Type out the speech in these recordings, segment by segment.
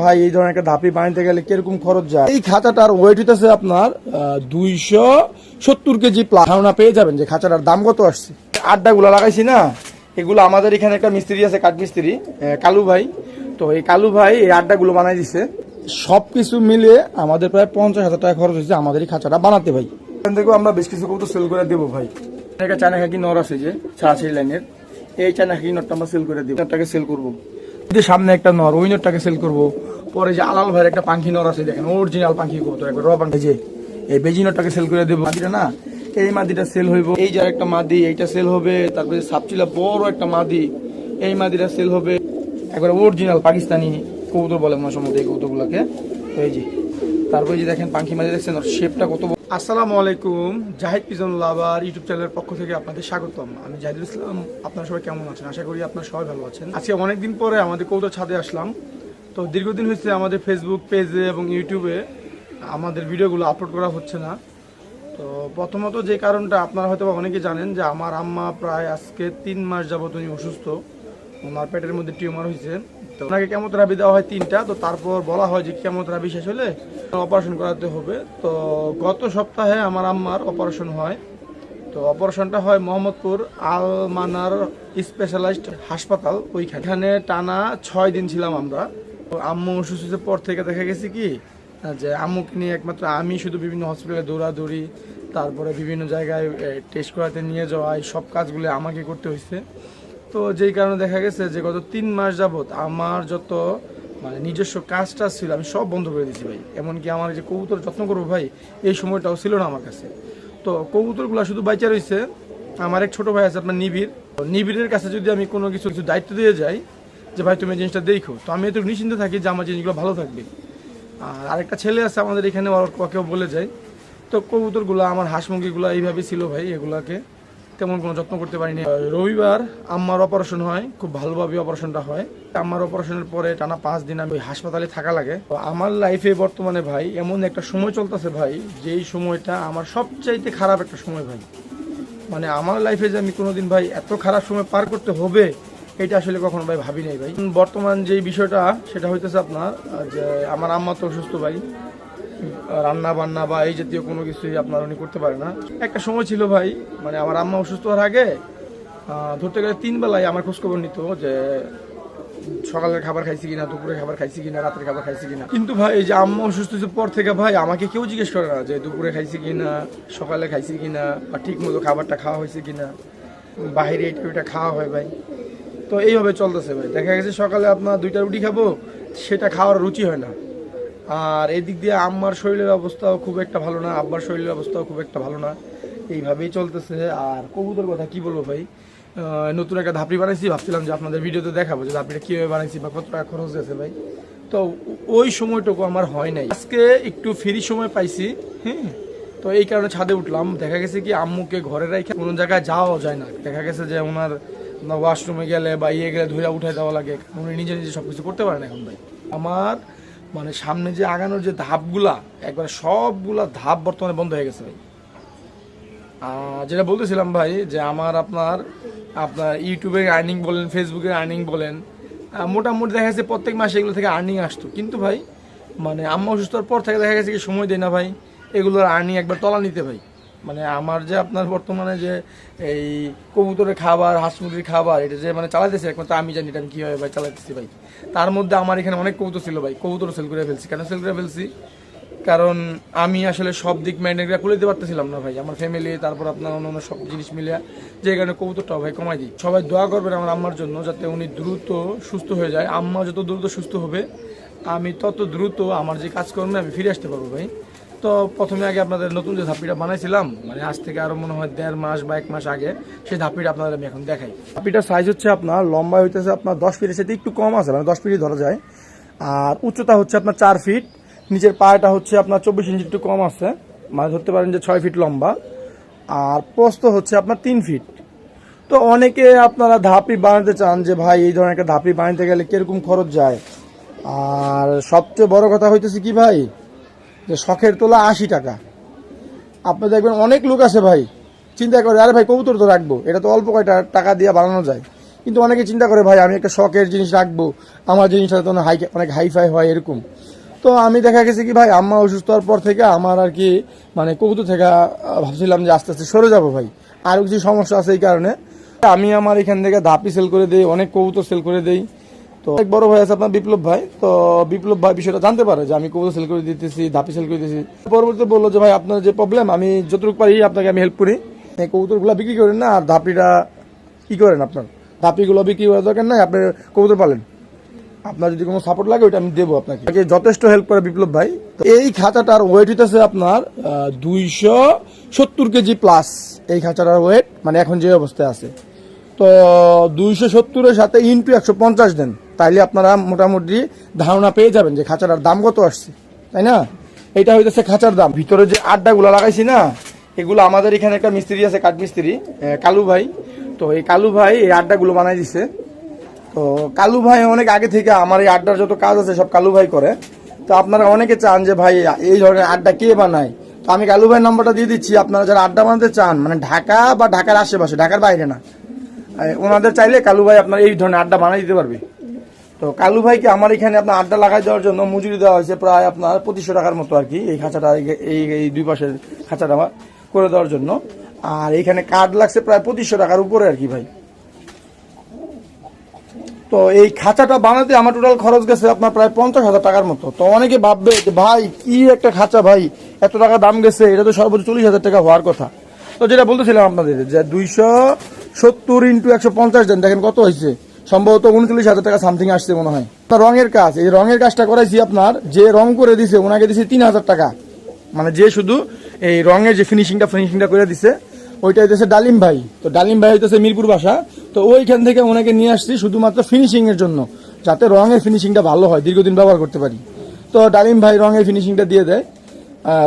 ভাই, এই ধরনের একটা ধাপি বানাইতে গেলে কীরকম খরচ যায়? এই খাঁচাটার ওয়েট হইতেছে আপনার দুইশো সত্তর কেজি প্লাস পেয়ে যাবেন যে খাঁচাটার দাম কত আসছে। আড্ডা গুলা লাগাইছি না, এগুলো আমাদের এখানে একটা মিস্ত্রি আছে, কাঠ মিস্ত্রি কালু ভাই। তো এই কালু ভাই এই আড্ডা গুলো বানাই দিছে। সবকিছু মিলে আমাদের প্রায় পঞ্চাশ হাজার টাকা খরচ হয়েছে আমাদের এই খাঁচাটা বানাতে ভাই। এখান থেকেও আমরা বেশ কিছু কবুতর সেল করে দেবো ভাই। একটা চায়না খাকি নর আছে যে ছাড়াছাড়ি লাইনের। এই চায়না খাকি নরটা আমরা সেল করে দেবো। নরটাকে সেল করব। সামনে একটা নর, ওই নরটাকে সেল করব। পরে যে আলাল ভাইয়ের একটা পাখি নর আছে, দেখেন অরিজিনাল পাখি কবুতর, একবার র যে এই বেজি নরটাকে সেল করে দেবো। মাদিটা না, এই মাদিটা সেল হইব, এই যে একটা মাদি, এইটা সেল হবে, তারপরে সাপচিলা বড় একটা মাদি, এই মাদিটা সেল হবে। একবার অরিজিনাল পাকিস্তানি কবুতর বলে মনে সম্ভবত এই কবুতরগুলোকে। এই যে, তারপরে যে দেখেন, পাখি মাদি দেখছেন শেপটা কত। আসসালামু আলাইকুম, জাহিদ পিজন লাভার ইউটিউব চ্যানেলের পক্ষ থেকে আপনাদের স্বাগতম। আমি জাহিদুল ইসলাম, আপনারা সবাই কেমন আছেন? আশা করি আপনারা সবাই ভালো আছেন। আজকে অনেকদিন পরে আমাদের কৌতো ছাদে আসলাম। তো দীর্ঘদিন হয়েছে আমাদের ফেসবুক পেজে এবং ইউটিউবে আমাদের ভিডিওগুলো আপলোড করা হচ্ছে না। তো প্রথমত যে কারণটা আপনারা হয়তো অনেকে জানেন যে আমার আম্মা প্রায় আজকে তিন মাস যাবত উনি অসুস্থ। ওনার পেটের মধ্যে টিউমার হয়েছে। তো ওনাকে কেমোথেরাপি দেওয়া হয় তিনটা, তো তারপর বলা হয় যে কেমোথেরাপি শেষ হলে অপারেশন করাতে হবে। তো গত সপ্তাহে আমার আম্মার অপারেশন হয়। তো অপারেশনটা হয় মোহাম্মদপুর আলমানার স্পেশালাইজড হাসপাতাল ওইখানে। টানা ছয় দিন ছিলাম আমরা। তো আম্মু অসুস্থতার পর থেকে দেখা গেছে কি, যে আম্মুকে নিয়ে একমাত্র আমি শুধু বিভিন্ন হসপিটালে দৌড়াদৌড়ি, তারপরে বিভিন্ন জায়গায় টেস্ট করাতে নিয়ে যাওয়া, এই সব কাজগুলো আমাকে করতে হয়েছে। তো যেই কারণে দেখা গেছে যে গত তিন মাস যাবত আমার যত মানে নিজস্ব কাজটা ছিল, আমি সব বন্ধ করে দিয়েছি ভাই। এমনকি আমার যে কবুতর যত্ন করব ভাই, এই সময়টাও ছিল না আমার কাছে। তো কবুতরগুলো শুধু বাইচা রয়েছে আমার এক ছোট ভাই আছে, আপনার নিবিড়। নিবিড়ের কাছে যদি আমি কোনো কিছু কিছু দায়িত্ব দিয়ে যাই, যে ভাই তুমি জিনিসটা দেখো, তো আমি একটু নিশ্চিন্ত থাকি যে আমার জিনিসগুলো ভালো থাকবে। আর আরেকটা ছেলে আছে আমাদের এখানে, ওর কেউ বলে যায় তো কবুতরগুলো, আমার হাঁস মুরগিগুলো এইভাবে ছিল ভাই, এগুলাকে। তেমন কোনো যত্ন করতে পারিনি। রবিবার আম্মার অপারেশন হয়, খুব ভালোভাবে অপারেশনটা হয়। আম্মার অপারেশনের পরে টানা পাঁচ দিন আমি হাসপাতালে থাকা লাগে। আমার লাইফে বর্তমানে ভাই, এমন একটা সময় চলতেছে ভাই, যেই সময়টা আমার সবচাইতে খারাপ একটা সময় ভাই। মানে আমার লাইফে যে আমি কোনোদিন ভাই এত খারাপ সময় পার করতে হবে, এটা আসলে কখনো ভাই ভাবি নাই ভাই। বর্তমান যে বিষয়টা, সেটা হইতেছে আপনার যে আমার আম্মা তো অসুস্থ ভাই রান্না বান্না বা এই জাতীয় কোনো কিছুই আপনার উনি করতে পারে না। একটা সময় ছিল ভাই মানে আমার আম্মা অসুস্থ হওয়ার আগে ধরতে গেলে তিন বেলায় আমার খোঁজখবর নিত যে সকালের খাবার খাইছি কিনা দুপুরে খাবার খাইছি কিনা, রাতের খাবার খাইছি কিনা। কিন্তু ভাই, এই যে আম্মা অসুস্থ হওয়ার পর থেকে ভাই, আমাকে কেউ জিজ্ঞেস করে না যে দুপুরে খাইছি কিনা, সকালে খাইছি কিনা, বা ঠিক মতো খাবারটা খাওয়া হয়েছে কিনা। বাইরে এটা ওইটা খাওয়া হয় ভাই। তো এইভাবে চলতেছে ভাই। দেখা গেছে সকালে আপনার দুইটা রুটি খাব, সেটা খাওয়ার রুচি হয় না। আর এদিক দিয়ে আম্মার শরীরের অবস্থাও খুব একটা ভালো না, আব্বার শরীরের অবস্থাও খুব একটা ভালো না। এইভাবেই চলতেছে। আর কবুতর কথা কি বলব ভাই? নতুন একটা ধাপড়ি বানাইছি, ভাবছিলাম যে আপনাদের ভিডিওতে দেখাবো যে ধাপড়িটা কীভাবে বানাইছি বা কত টাকা খরচ হয়েছে ভাই। তো ওই সময়টুকু আমার হয় নাই। আজকে একটু ফ্রি সময় পাইছি হ্যাঁ তো এই কারণে ছাদে উঠলাম। দেখা গেছে কি আম্মুকে ঘরে রেখে কোনো জায়গায় যাওয়াও যায় না। দেখা গেছে যে ওনার ওয়াশরুমে গেলে বা ইয়ে গেলে ধুয়ে উঠাই দেওয়া লাগে। উনি নিজে নিজে সব কিছু করতে পারেন এখন ভাই। আমার মানে সামনে যে আগানোর যে ধাপগুলা, একবারে সবগুলা ধাপ বর্তমানে বন্ধ হয়ে গেছে ভাই। যেটা বলতেছিলাম ভাই, যে আমার আপনার আপনার ইউটিউবের আর্নিং বলেন ফেসবুকের আর্নিং বলেন মোটামুটি দেখা যাচ্ছে প্রত্যেক মাসে এগুলো থেকে আর্নিং আসতো। কিন্তু ভাই মানে আম্মা অসুস্থর পর থেকে দেখা গেছে কি সময় দেয় না ভাই, এগুলোর আর্নিং একবার তলা নিতে ভাই। মানে আমার যে আপনার বর্তমানে যে এই কবুতরের খাবার হাঁস মুরগির খাবার, এটা যে মানে চালাইতেছে, একমাত্র আমি জানি এটা আমি কীভাবে ভাই চালাইতেছি ভাই। তার মধ্যে আমার এখানে অনেক কবুতর ছিল ভাই কবুতর সেল করে ফেলছি। কেন সেল করে ফেলছি? কারণ আমি আসলে সব দিক মেনটেন করে খুলে দিতে পারতেছিলাম না ভাই। আমার ফ্যামিলি তারপর আপনার অন্যান্য সব জিনিস মিলে যে কারণে কবুতরটাও ভাই কমাই দিই। সবাই দোয়া করবেন আমার আম্মার জন্য যাতে উনি দ্রুত সুস্থ হয়ে যায়। আম্মা যত দ্রুত সুস্থ হবে, আমি তত দ্রুত আমার যে কাজকর্মে আমি ফিরে আসতে পারব ভাই। তো প্রথমে আগে আপনাদের নতুন যে ধাপিটা বানাইছিলাম মানে আজ থেকে আরও মনে হয় দেড় মাস বা এক মাস আগে, সেই ধাপিটা আপনাদের আমি এখন দেখাই। ধাপিটার সাইজ হচ্ছে আপনার লম্বা হইতেছে আপনার দশ ফিটের সাথে একটু কম আছে মানে দশ ফিটই ধরা যায়। আর উচ্চতা হচ্ছে আপনার চার ফিট নিচের পায়েটা হচ্ছে আপনার চব্বিশ ইঞ্চি একটু কম আছে মানে ধরতে পারেন যে ছয় ফিট লম্বা। আর প্রস্থ হচ্ছে আপনার তিন ফিট তো অনেকে আপনারা ধাপি বানাতে চান যে, ভাই, এই ধরনের একটা ধাপি বানাতে গেলে কীরকম খরচ যায়? আর সবচেয়ে বড় কথা হইতেছে কি ভাই? যে শখের তোলা আশি টাকা। আপনি দেখবেন অনেক লোক আছে ভাই, চিন্তা করে, আরে ভাই, কবুতর তো রাখব। এটা তো অল্প কয়টা টাকা দিয়ে বানানো যায়। কিন্তু অনেকে চিন্তা করে, ভাই, আমি একটা শখের জিনিস রাখব। আমার জিনিসটা তো হাই অনেক হাইফাই হয়, এরকম। তো আমি দেখা গেছে কি, ভাই, আম্মা অসুস্থ হওয়ার পর থেকে আমার আর কি মানে কবুতর থেকে ভাবছিলাম যে আস্তে আস্তে সরে যাব ভাই। আরও কিছু সমস্যা আছে এই কারণে। আমি আমার এখান থেকে ধাপি সেল করে দিই, অনেক কবুতর সেল করে দেই। তো এক বড় ভাই আছে আপনার বিপ্লব ভাই, তো বিপ্লব ভাই বিষয়টা জানতে পারে যে আমি কবুতর সেল করে দিতেছি, ধাপি সেল করে দিতেছি। পরবর্তীতে বলল যে, ভাই, আপনার যে প্রবলেম আমি যতটুকু পারি আপনাকে আমি হেল্প করি। এই কবুতরগুলো বিক্রি করেন না, আর ধাপিটা কি করেন আপনার? ধাপিগুলো বিক্রি করার দরকার নাই, আপনি কবুতর পালেন। আপনার যদি কোনো সাপোর্ট লাগে, ওইটা আমি দেবো আপনাকে। যথেষ্ট হেল্প করে বিপ্লব ভাই। এই খাঁচাটার ওয়েট হইতেছে আপনার দুইশো সত্তর কেজি প্লাস এই খাঁচাটার ওয়েট মানে এখন যে অবস্থায় আছে। তো দুইশো সত্তরের সাথে ইন্টু একশো পঞ্চাশ দেন। তাইলে আপনারা মোটামুটি ধারণা পেয়ে যাবেন যে খাঁচাটার দাম কত আসছে, তাই না? এটা হইতেছে খাঁচার দাম। ভিতরে যে আড্ডাগুলো লাগাইছি না, এগুলো আমাদের এখানে একটা মিস্ত্রি আছে, কাঠ মিস্ত্রি কালু ভাই। তো এই কালু ভাই এই আড্ডাগুলো বানাই দিছে। তো কালু ভাই অনেক আগে থেকে আমার এই আড্ডার যত কাজ আছে সব কালু ভাই করে। তো আপনারা অনেকে চান যে, ভাই, এই ধরনের আড্ডা কে বানায়? তো আমি কালু ভাই নাম্বারটা দিয়ে দিচ্ছি। আপনারা যারা আড্ডা বানাতে চান মানে ঢাকা বা ঢাকার আশেপাশে, ঢাকার বাইরে না ওনাদের চাইলে কালু ভাই আপনার এই ধরনের আড্ডা বানাই দিতে পারবে। তো কালু ভাইকে আমার এখানে আপনার আড্ডা লাগাই দেওয়ার জন্য মজুরি দেওয়া হয়েছে প্রায় আপনার পঁচিশশো টাকার মতো আর কি, এই খাঁচাটা, এই- এই দুই পাশের খাঁচাটা করে দেওয়ার জন্য। আর এখানে কার্ড লাগছে প্রায় পঁচিশশো টাকার উপরে আর কি ভাই। তো এই খাঁচাটা বানাতে আমার টোটাল খরচ গেছে আপনার প্রায় পঞ্চাশ হাজার টাকার মতো। তো অনেকে ভাববে যে, ভাই, কি একটা খাঁচা ভাই? এত টাকা দাম গেছে, এটা তো সর্বোচ্চ চল্লিশ হাজার টাকা হওয়ার কথা। তো যেটা বলতেছিলাম আপনাদের যে দুইশো সত্তর ইন্টু একশো পঞ্চাশ দেন, দেখেন কত হয়েছে। সম্ভবত উনচল্লিশ হাজার টাকা সামথিং আসছে মনে হয়। রঙের কাজ, এই রঙের কাজটা করাইছি আপনার, যে রং করে দিছে, ওনাকে দিছে তিন হাজার টাকা। মানে যে শুধু এই রঙের যে ফিনিশিংটা ফিনিশিংটা করে দিছে, ওইটা হইতেছে ডালিম ভাই। তো ডালিম ভাই হইতেছে মিরপুর বাসা। তো ওইখান থেকে ওনাকে নিয়ে আসছি শুধুমাত্র ফিনিশিং এর জন্য, যাতে রঙের ফিনিশিংটা ভালো হয়, দীর্ঘদিন ব্যবহার করতে পারি। তো ডালিম ভাই রঙের ফিনিশিংটা দিয়ে দেয়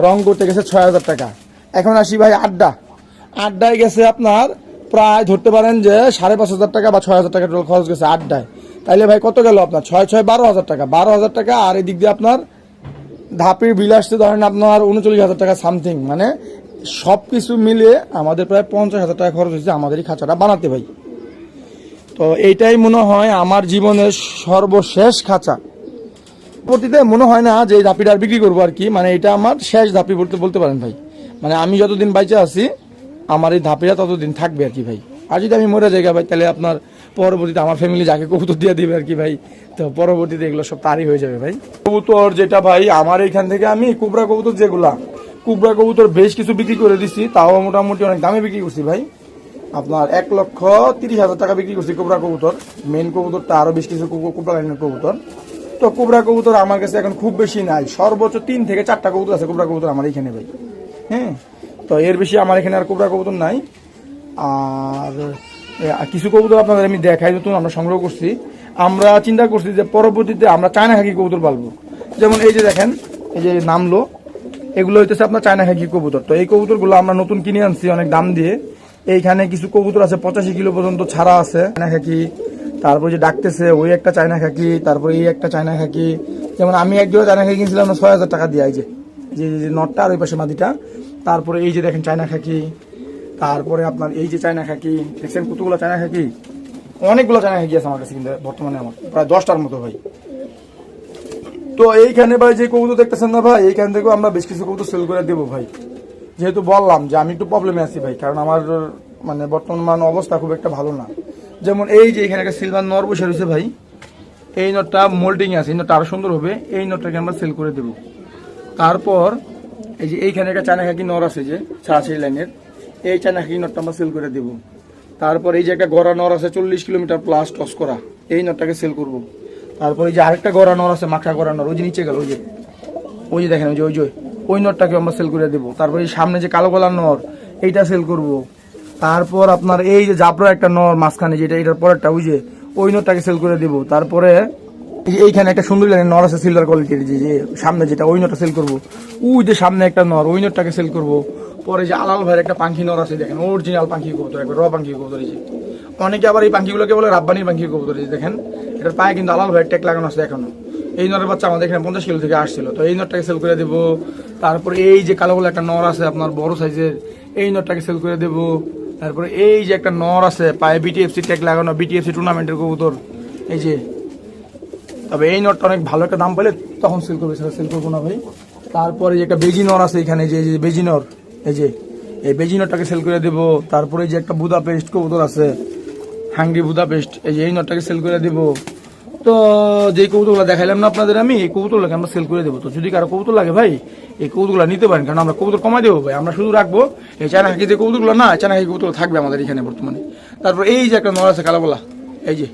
রং করতে গেছে ছয় হাজার টাকা। এখন আসি ভাই আড্ডা। আড্ডায় গেছে আপনার প্রায় ধরতে পারেন যে সাড়ে পাঁচ হাজার টাকা বা ছয় হাজার টাকা টোটাল খরচ গেছে আড্ডায়। তাইলে ভাই কত গেল আপনার? ছয় ছয়, বারো হাজার টাকা। বারো হাজার টাকা আর এদিক দিয়ে আপনার ধাপির বিল আসতে ধরেন আপনার উনচল্লিশ হাজার টাকা সামথিং মানে সব কিছু মিলিয়ে আমাদের প্রায় পঞ্চাশ হাজার টাকা খরচ হয়েছে আমাদের এই খাঁচাটা বানাতে ভাই। তো এইটাই মনে হয় আমার জীবনের সর্বশেষ খাঁচা। পরবর্তীতে মনে হয় না যে এই ধাপিটা আর বিক্রি করব আর কি। মানে এটা আমার শেষ ধাপি বলতে বলতে পারেন ভাই। মানে আমি যতদিন বাইচে আছি আমার এই ধাপিটা ততদিন থাকবে আর কি ভাই। আর যদি আমি মরে যাই ভাই, তাহলে আপনার পরবর্তীতে আমার ফ্যামিলি যাকে কবুতর দিয়ে দিবে আর কি ভাই, তো পরবর্তীতে এগুলো সব তারই হয়ে যাবে ভাই। কবুতর যেটা ভাই, আমার এখান থেকে আমি কুবরা কবুতর যেগুলা, কুবরা কবুতর বেশ কিছু বিক্রি করে দিছি, তাও মোটামুটি অনেক দামে বিক্রি করছি ভাই। আপনার এক লক্ষ তিরিশ হাজার টাকা বিক্রি করছি কোবরা কবুতর মেন কবুতরটা আরও বেশ কিছু কবু- কোবরা লাইনের কবুতর। তো কোবরা কবুতর আমার কাছে এখন খুব বেশি নাই, সর্বোচ্চ তিন থেকে চারটা কবুতর আছে কোবরা কবুতর আমার এখানে ভাই। হ্যাঁ? তো এর বেশি আমার এখানে আর কোবরা কবুতর নাই। আর কিছু কবুতর আপনাদের আমি দেখাই, নতুন আমরা সংগ্রহ করছি। আমরা চিন্তা করছি যে পরবর্তীতে আমরা চায়না খাকি কবুতর পালবো। যেমন এই যে দেখেন, এই যে নামলো, এগুলো হইতেছে আপনার চায়না খাকি কবুতর। তো এই কবুতরগুলো আমরা নতুন কিনে আনছি অনেক দাম দিয়ে। এইখানে কিছু কবুতর আছে, পঁচাশি কিলো পর্যন্ত ছাড়া আছে, চায়না খাকি তারপর যে ডাকতেছে, ওই একটা চায়না খাকি তারপর এই একটা চায়না খাকি যেমন আমি এক জোড়া চায়না খাকি কিনছিলাম, ছয় হাজার টাকা দিয়ে যে যে নটটা আর ওই পাশে মাদিটা। তারপরে এই যে দেখেন চায়না খাকি, তারপরে আপনার এই যে চায়না খাকি, দেখছেন কতগুলো চায়না খাকি? অনেকগুলো চায়না খাকি আছে আমার কাছে কিন্তু বর্তমানে আমার, প্রায় দশটার মতো ভাই। তো এইখানে ভাই যে কবুতর দেখতেছেন না ভাই, এইখান থেকেও আমরা বেশ কিছু কবুতর সেল করে দেবো ভাই। যেহেতু বললাম যে আমি একটু প্রবলেমে আছি ভাই, কারণ আমার মানে বর্তমান অবস্থা খুব একটা ভালো না। যেমন এই যে এখানে একটা সিলভার নর বসে রয়েছে ভাই, এই নটটা মোল্ডিং আছে, এই নটটা আরও সুন্দর হবে, এই নটটাকে আমরা সেল করে দেবো। তারপর এই যে এইখানে একটা চায়না খাকি নর আছে যে ছাড়াছাড়ি লাইনের, এই চায়না খাকি নটটা আমরা সেল করে দেবো। তারপর এই যে একটা গড়া নর আছে, চল্লিশ কিলোমিটার প্লাস টস করা, এই নটটাকে সেল করব। তারপর এই যে আরেকটা গড়া নর আছে, মাখা গড়া নর, ওই যে নিচে গেল, ওই যে ওই যে দেখেন, ওই যে ওই যে, ওই নটটাকে আমরা সেল করে দেবো। তারপর এই সামনে যে কালো গলার নর, এইটা সেল করব। তারপর আপনার এই যে জাবরা একটা নর মাঝখানে, যেটা এটার পরেরটা, ওই যে, ওই নটটাকে সেল করে দেবো। তারপরে এইখানে একটা সুন্দর লাইনের নর আছে সিলভার কোয়ালিটির যে যে সামনে যেটা, ওই নটটা সেল করব। ওই যে সামনে একটা নর, ওই নটটাকে সেল করব। পরে যে আলাল ভাইয়ের একটা পাখি নর আছে, দেখেন অরিজিনাল পাখি কবুতর, একবার র পাখি কবুতর এই অনেকে আবার এই পাখিগুলোকে বলে রাব্বানির পাখি কবুতর এই দেখেন। এটার পায়ে কিন্তু আলাল ভাইয়ের ট্যাগ লাগানো আছে এখনও। এই নরের বাচ্চা আমাদের এখানে পঞ্চাশ কিলো থেকে আসছিল। তো এই নটটাকে সেল করে দেবো। তারপর এই যে কালো কালো একটা নর আছে আপনার বড় সাইজের, এই নটটাকে সেল করে দেবো। তারপরে এই যে একটা নর আছে, পায়ে বিটিএফসি ট্যাগ লাগানো বিটিএফসি টুর্নামেন্টের কবুতর, এই যে। তবে এই নটটা অনেক ভালো একটা দাম পেলে তখন সেল করবে, সেটা সেল করব না ভাই। তারপরে যে একটা বেজি নর আছে এখানে, যে বেজি নর এই যে, এই বেজি নটটাকে সেল করে দেবো। তারপরে যে একটা বুদা পেস্ট কবুতর আছে, হাঙ্গি বুদা পেস্ট এই যে এই নটটাকে সেল করে দেবো। তো যে কবুতরগুলো দেখাইলাম না আপনাদের আমি, এই কবুতরগুলোকে আমরা সেল করে দেবো। তো যদি কারও কবুতর লাগে ভাই, এই কবুতরগুলো নিতে পারেন, কারণ আমরা কবুতর কমাই দেবো ভাই। আমরা শুধু রাখব, এই চায়না খাকি যে কবুতরগুলো না চায়না খাকি কবুতর থাকবে আমাদের এখানে বর্তমানে। তারপর এই যে একটা নর আছে কালাবোলা এই যে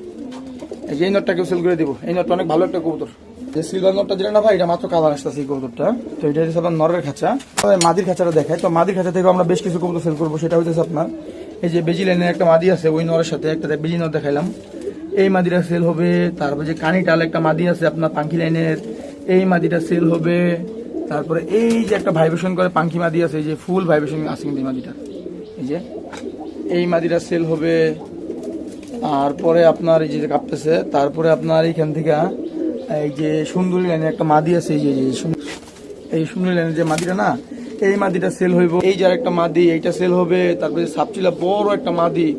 এই যে এই নটটাকে সেল করে দিব। এই নটটা অনেক ভালো একটা কবুতর। যে সিলভার নটটা যেটা না ভাই, এটা মাত্র কালার আসতেছে এই কবুতরটা। তো এটা হচ্ছে আপনার নরের খাঁচা। মাদির খাঁচাটা দেখায় তো মাদির খাঁচা থেকে আমরা বেশ কিছু কবুতর সেল করব, সেটা হচ্ছে আপনার এই যে বেজি লাইনের একটা মাদি আছে, ওই নরের সাথে একটা বেজি নর দেখাইলাম। এই মাদিটা সেল হবে, তারপর যে কানিটাল একটা মাদি আছে আপনার পাঙ্কি লাইনের এই মাদিটা সেল হবে। তারপরে এই যে একটা ভাইব্রেশন করে পাঙ্কি মাদি আছে, এই যে ফুল ভাইব্রেশন আছে কিন্তু এই মাদিটা। এই যে, এই মাদিটা সেল হবে। তারপরে আপনার এই যে কাঁপতেছে, তারপরে আপনার এইখান থেকে, এই যে সুন্দরী লাইনের একটা মাদি আছে, এই যে, এই সুন্দরী লাইনের যে মাদিটা না, এই মাদিটা সেল হইব। এই যে একটা মাদি, এইটা সেল হবে, তারপরে সাপচিলা বড় একটা মাদি,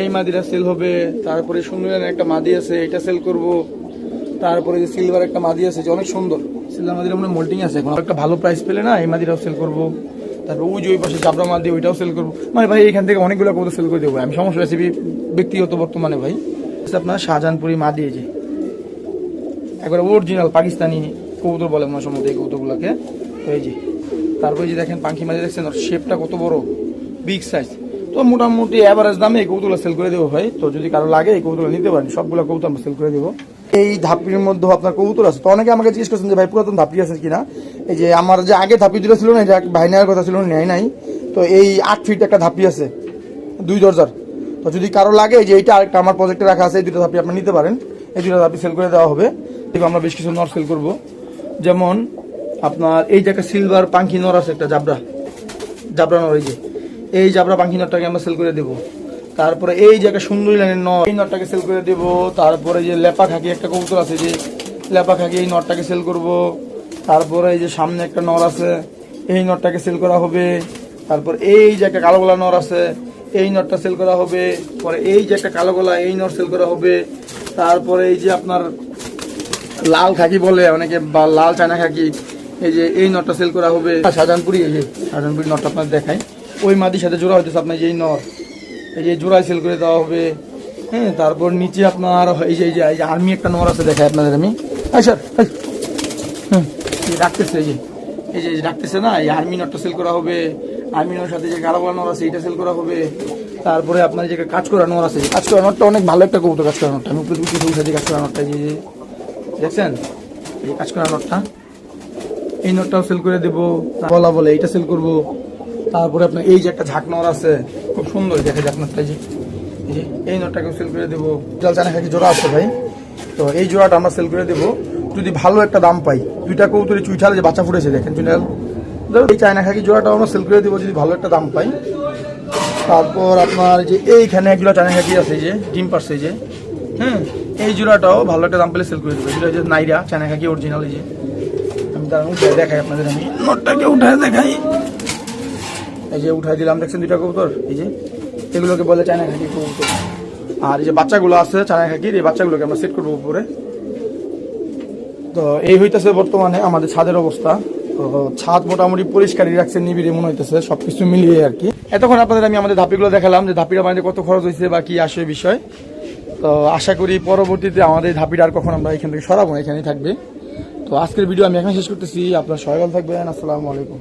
এই মাদিটা সেল হবে, তারপরে সুন্দরী লাইনের একটা মাদি আছে এটা সেল করব। তারপরে যে সিলভার একটা মাদি আছে, যে অনেক সুন্দর। সিলভার মাদির মনে মোল্টিং আছে এখন। একটা ভালো প্রাইস পেলে না, এই মাদিটাও সেল করব। তারপর ওই যে ওই পাশে চাবড়া দিয়ে ওইটাও সেল করব। মানে ভাই এখান থেকে অনেকগুলো কবুতর সেল করে দেবো। আমি সমস্যা রেসিপি ব্যক্তিগত বর্তমানে ভাই। আপনার শাহজাহানপুরি মা এই যে। একবারে অরিজিনাল পাকিস্তানি কবুতর বলে মনে সম্ভবত এই কবুতরগুলোকে। তো এই যে তারপরে যে দেখেন পাখি মাঝে দেখছেন শেপটা কত বড় বিগ সাইজ তো মোটামুটি অ্যাভারেজ দামে এই কবুতরগুলো সেল করে দেবো ভাই। তো যদি কারও লাগে এই কবুতরগুলো নিতে পারেন। সবগুলো কবুতর আমরা সেল করে দেবো। এই ধাপির মধ্যে আপনার কবুতর আছে। তো অনেকে আমাকে জিজ্ঞেস করছেন যে, ভাই, পুরাতন ধাপি আছে কিনা? এই যে, আমার যে আগে ধাপি দুটো ছিল না, এটা ভাই নেওয়ার কথা ছিল, নেয় নাই। তো এই আট ফিট একটা ধাপি আছে, দুই দরজার। তো যদি কারও লাগে যে, এইটা আরেকটা আমার প্রজেক্টে রাখা আছে, এই দুটো ধাপি আপনি নিতে পারেন। এই দুটো ধাপি সেল করে দেওয়া হবে। এবার আমরা বেশ কিছু নর সেল করব। যেমন আপনার এই যে একটা সিলভার পাঙ্কি নর আছে, একটা জাবরা জাবরা নর, এই যে। এই জাবরা পাঙ্কি নরটাকে আমরা সেল করে দেবো। তারপরে এই যে একটা সুন্দরী লাইনের নর এই নরটাকে সেল করে দেবো। তারপরে যে লেপা খাকি একটা কবুতর আছে, যে লেপা খাকি এই নরটাকে সেল করব। তারপরে এই যে সামনে একটা নর আছে, এই নরটাকে সেল করা হবে। তারপর এই যে একটা কালো গলা নর আছে, এই নটটা সেল করা হবে। পরে এই যে একটা কালো গলা, এই নট সেল করা হবে। তারপরে এই যে আপনার লাল খাকি বলে অনেকে, বা লাল চায়না খাকি, এই যে এই নটটা সেল করা হবে। শাহজাহানপুরি এই যে শাহজাহানপুরি নটটা আপনার দেখায় ওই মাদির সাথে জোড়া হইতেছে আপনার যে এই নট এই যে জোড়ায় সেল করে দেওয়া হবে হ্যাঁ তারপর নিচে আপনার এই যে এই যে আর্মি একটা নর আছে দেখাই আপনাদের আমি। হ্যাঁ স্যার হুম, এই যে ডাকতেছে, এই যে এই যে ডাকতেছে না, এই আর্মি নটটা সেল করা হবে আর্মি নটের সাথে যে গাড়া নর আছে এটা সেল করা হবে। তারপরে আপনার যে কাজ করা নর আছে কাজ করা নটটা অনেক ভালো একটা কবুতর কাজ করা নটটা আমি উপরে উঠে উঠে কাজ করা নটটা এই যে দেখছেন? এই কাজ করা নটটা এই নটটাও সেল করে দেবো, বলা বলে এইটা সেল করব। তারপরে আপনার এই যে একটা ঝাঁক নর আছে, খুব সুন্দর দেখা এই যে এই যে সেল করে দেবো। জাল চানা খাকি জোড়া আছে ভাই। তো এই জোড়াটা আমরা সেল করে দেবো। যদি ভালো একটা দাম পাই, দুইটা কৌতুরি চুইঠালে যে বাচ্চা ফুটেছে, দেখেন চুইঠাল ধরো এই চায়না খাকি জোড়াটা আমরা সেল করে দেবো যদি ভালো একটা দাম পাই। তারপর আপনার যে এইখানে এক জোড়া চায়না খাকি আছে যে, ডিম পারছে যে। হ্যাঁ এই জোড়াটাও ভালো একটা দাম পেলে সেল করে দেবো। হচ্ছে নাইরা চায়না খাকি অরিজিনাল এই যে। আমি উঠে দেখাই আপনাদের আমি। নোটটাকে উঠায় দেখাই। এই যে উঠাই দিলাম, দেখছেন দুইটা কবুতর? এই যে, এগুলোকে বলে চায়না খাকি কবুতর আর এই যে বাচ্চাগুলো আছে, চায়না খাকির, এই বাচ্চাগুলোকে আমরা সেট করব উপরে। তো এই হইতেছে বর্তমানে আমাদের ছাদের অবস্থা। তো ছাদ মোটামুটি পরিষ্কারই রাখছে, নিবিড়ে মনে হইতেছে, সবকিছু মিলিয়ে আর কি। এতক্ষণ আপনাদের আমি আমাদের ধাপিগুলো দেখালাম, যে ধাপিটা মানে কত খরচ হয়েছে বা কি আসে বিষয়। তো আশা করি পরবর্তীতে আমাদের ধাপিটা আর কখন আমরা এখান থেকে সরাবো, এখানেই থাকবে। তো আজকের ভিডিও আমি এখানে শেষ করতেছি, আপনার সবাই থাকবেন, আসসালামু আলাইকুম।